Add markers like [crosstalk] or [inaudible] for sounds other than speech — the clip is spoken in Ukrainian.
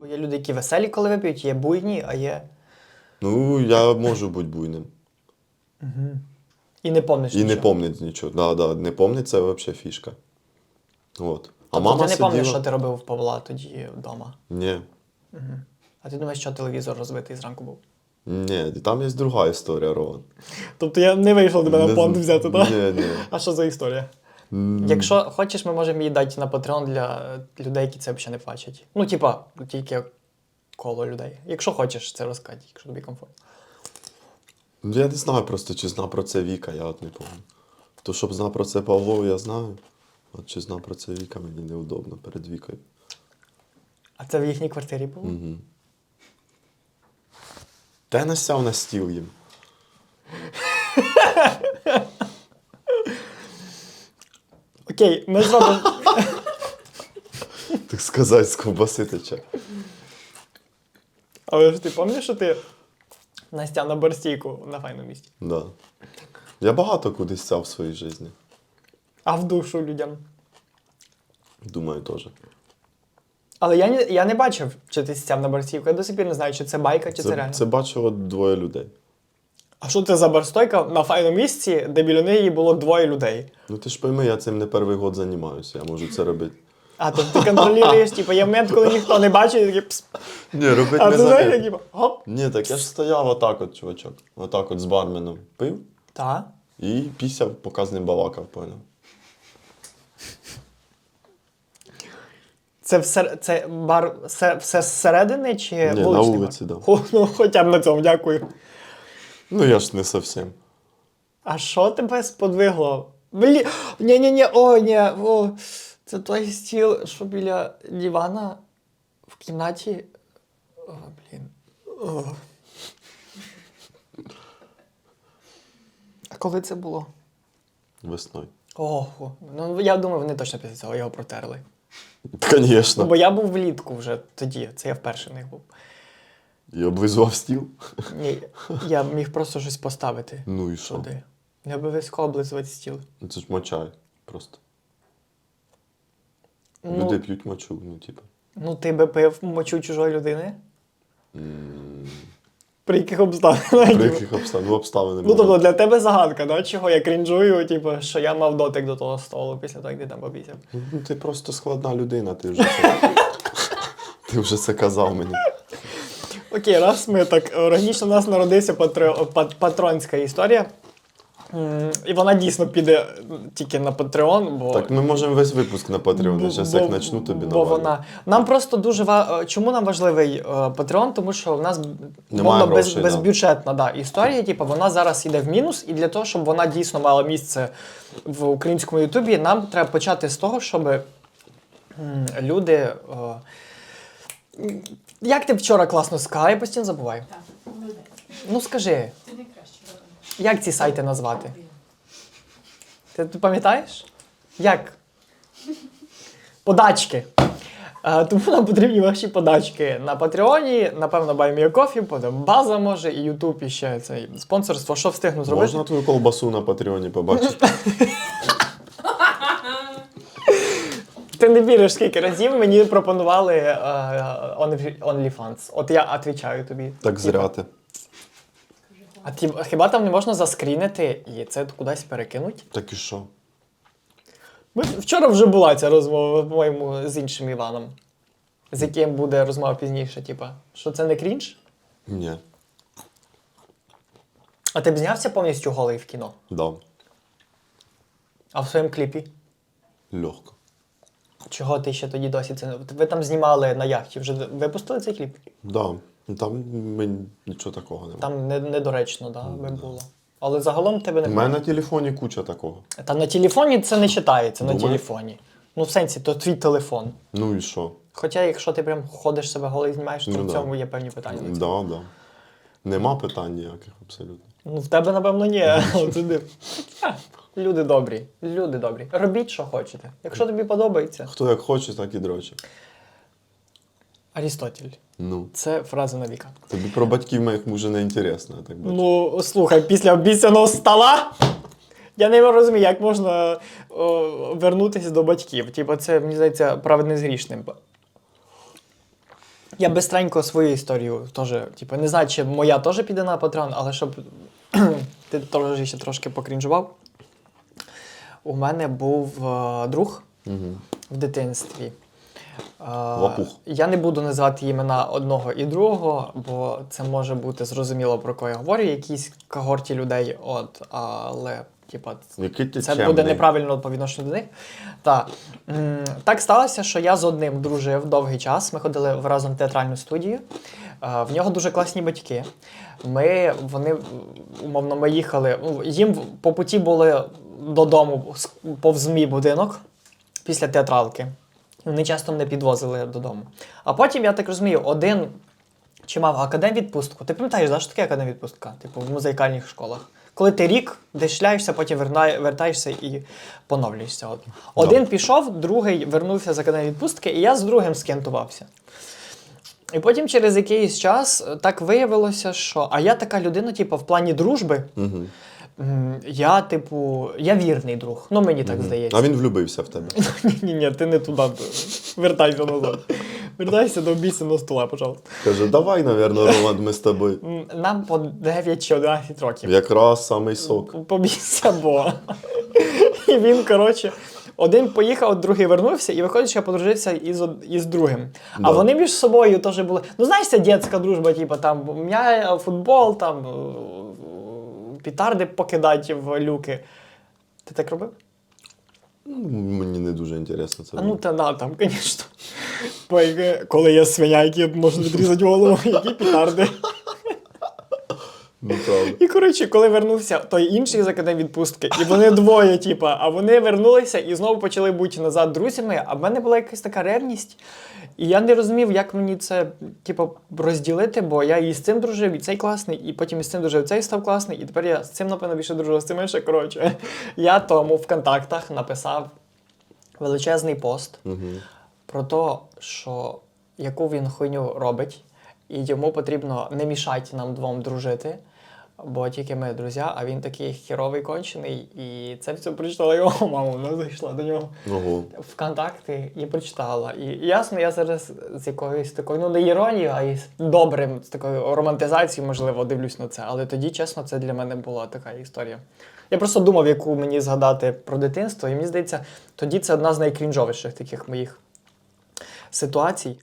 Бо Є люди, які веселі, коли вип'ють, є буйні, а є. Ну, я можу бути буйним. І не помниш. І не помнить нічого. Да, да, не помнить це взагалі фішка. От. А Тобто мама ти не сиділа... пам'ятаєш, що ти робив в Павла тоді вдома. Ні. А ти думаєш, що телевізор розбитий зранку був? Ні, там є друга історія, Роман. Тобто я не вийшов до мене Не понт взяти, так? Ні, ні. А що за історія? Якщо хочеш, ми можемо її дати на Patreon для людей, які це взагалі не бачать. Ну, типа, тільки коло людей. Якщо хочеш це розказати, якщо тобі комфортно. Я не знаю просто, чи зна про це Віка, я от не пам'ятаю. То, щоб зна про це Павло, я знаю. От чи зна про це Віка, мені неудобно перед Вікою. А це в їхній квартирі було? Угу. Та я насяв на стіл їм. [laughs] Окей, ми зробимо. Так сказати, з ковбаси тече. Але ж ти пам'ятаєш, що ти Настя на борстійку на файному місці? Да. Я багато кудись сяв в своїй житті. А в душу людям. Думаю, теж. Але я не, я не бачив, чи ти стяв на борстійку. Я до сих пір не знаю, чи це байка, чи це, Це, реально. це бачило двоє людей. А що це за барстойка на файному місці, де біля неї було двоє людей? Ну ти ж пойми, я цим не перший год займаюся, я можу це робити. А то ти контролюєш, типу, є момент, коли ніхто не бачить, і такий пс. Ні, робити А не ти знаєш, замір. типу, гоп. Ні, так я ж стояв отак от, чувачок. Отак от з барменом пив Та. і пісяв, поки з ним балакав, поняв. Це все, це бар все, все зсередини чи Ні, на вуличний вулиці, бар? да. О, ну, хоча б на цьому, дякую. Ну я ж не зовсім. А що тебе сподвигло? Блі... Ні-ні-ні, о, ні, о, це той стіл, що біля дивана в кімнаті. О, блін. О. А коли це було? Весною. Ого. Ну, я думаю, вони точно після цього його протерли. Ну, Звісно. бо я був влітку вже тоді, це я вперше в них був. І облизував стіл. Ні, я міг просто щось поставити. Ну і що? Туди. Не обов'язково облизувати стіл. Ну, Це ж мочай просто. Ну, Люди п'ють мочу, ну типу. ну ти би пив мочу чужої людини? При яких обставинах? При яких обставин? Ну, обставини Ну, тобто для тебе загадка, да? чого я крінжую, типу, що я мав дотик до того столу після того, як ти там попісяв. Ну, ти просто складна людина, ти вже це. [laughs] ти вже це казав мені. Окей, раз ми так органічно у нас народився патре- пат- патронська історія. І вона дійсно піде тільки на Patreon, бо. Так ми можемо весь випуск на Patreon, я зараз як начну тобі Бо вона. Нам просто дуже ва... е, Чому нам важливий е, Patreon? Тому що в нас мовно, без, да. безбюджетна да, історія. Типу, вона зараз йде в мінус, і для того, щоб вона дійсно мала місце в українському Ютубі, нам треба почати з того, щоб люди. е, м, Як ти вчора класно сказала, я постійно забуваю. Так, молодець. Ну скажи, Ти найкраще як ці сайти назвати? Ти, ти пам'ятаєш? Як? Подачки. Е, тому нам потрібні ваші подачки на Патреоні, напевно, BuyMeACoffee, потім база може, і Ютуб, і ще цей спонсорство. Що встигну зробити? Можна твою колбасу на Патреоні побачити? [laughs] Ти не віриш, скільки разів мені пропонували е, Only- OnlyFans. От я відповідаю тобі. Так зря ти. А ті, хіба там не можна заскрінити і це кудись перекинути? Так і що? Ми, вчора вже була ця розмова, по-моєму, з іншим Іваном, з яким буде розмова пізніше, типа, що це не крінж? Ні. А ти б знявся повністю голий в кіно? Да. А в своєму кліпі? Легко. Чого ти ще тоді досі це. Ви там знімали на яхті, вже випустили цей кліп? Да. Ну, Там мені нічого такого немає. Там не, недоречно, да, би було. Але загалом тебе У мене на телефоні куча такого. Та на телефоні це не вважається, на телефоні. Ну, в сенсі, то твій телефон. Ну і що? Хоча, якщо ти прям ходиш себе голий знімаєш, то Ну, в да. цьому є певні питання. до Да, цього. да. Нема питань ніяких абсолютно. Ну, в тебе, напевно, ні. [laughs] Люди добрі, люди добрі. Робіть, що хочете. Якщо тобі подобається. Хто як хоче, так і дроче. Арістотель. Ну. Це фраза на віка. Тобі про батьків моїх може не інтересно, я так бачу. Ну, слухай, після обіцяного стола. Я не розумію, як можна о, вернутися до батьків. Типа, це, мені здається, праведне з грішним. Я бистренько свою історію теж, типу, не знаю, чи моя теж піде на Patreon, але щоб [clears throat] ти теж ще трошки покрінжував. У мене був е, друг Угу. в дитинстві. Е, Лапух. Я не буду називати імена одного і другого, бо це може бути зрозуміло, про кого я говорю, якійсь когорті людей, от, але, типа, Який ти це чемний. буде неправильно по відношенню до них. Так. М, Так сталося, що я з одним дружив довгий час. Ми ходили в разом в театральну студію. В нього дуже класні батьки. Ми, вони, умовно, ми їхали. ну, Їм по путі були додому повз мій будинок після театралки. Вони часто мене підвозили додому. А потім, я так розумію, один чи мав академвідпустку. Ти пам'ятаєш, да, що таке академвідпустка? Типу в музикальних школах. Коли ти рік десь шляєшся, потім вертаєшся і поновлюєшся. Один пішов, другий вернувся з академвідпустки, і я з другим скентувався. І потім через якийсь час е, так виявилося, що. А я така людина, типу, в плані дружби. Угу. Я, типу, я вірний друг. Ну, мені так здається. А він влюбився в тебе. [laughs] Ні, ні, ти не туди. Вертайся назад. Вертайся до обіцяного стола, пожалуйста. Каже, давай, навірно, Роман, ми з тобою. Нам по 9 чи 11 років. Якраз самий сок. Побійся Бога. І він, коротше, один поїхав, другий вернувся, і виходить, що я подружився із, із другим. А Да. вони між собою теж були. Ну, знаєш, це дитяча дружба, типу, там м'я, футбол, там е, пітарди покидати в люки. Ти так робив? Ну, Мені не дуже інтересно це. А ну та да, там, звісно. Коли є свиня, які можна відрізати голову, які пітарди. Ну, правда. І коротше, коли вернувся той інший з академвідпустки, і вони двоє, типа, а вони вернулися і знову почали бути назад друзями. А в мене була якась така ревність. І я не розумів, як мені це, типу, розділити, бо я і з цим дружив, і цей класний, і потім із цим дружив, цей став класний, і тепер я з цим, напевно, більше дружу, з цим менше. Коротше, я тому в контактах написав величезний пост Угу. про те, що яку він хуйню робить, і йому потрібно не мішати нам двом дружити. Бо тільки ми друзі, а він такий хіровий кончений, і це все прочитала його [laughs] мама, вона зайшла до нього Ого. в контакти і прочитала. І ясно, я зараз з якоюсь такою, ну не іронією, а із добрим, з такою романтизацією, можливо, дивлюсь на це. Але тоді, чесно, це для мене була така історія. Я просто думав, яку мені згадати про дитинство, і мені здається, тоді це одна з найкрінжовіших таких моїх ситуацій.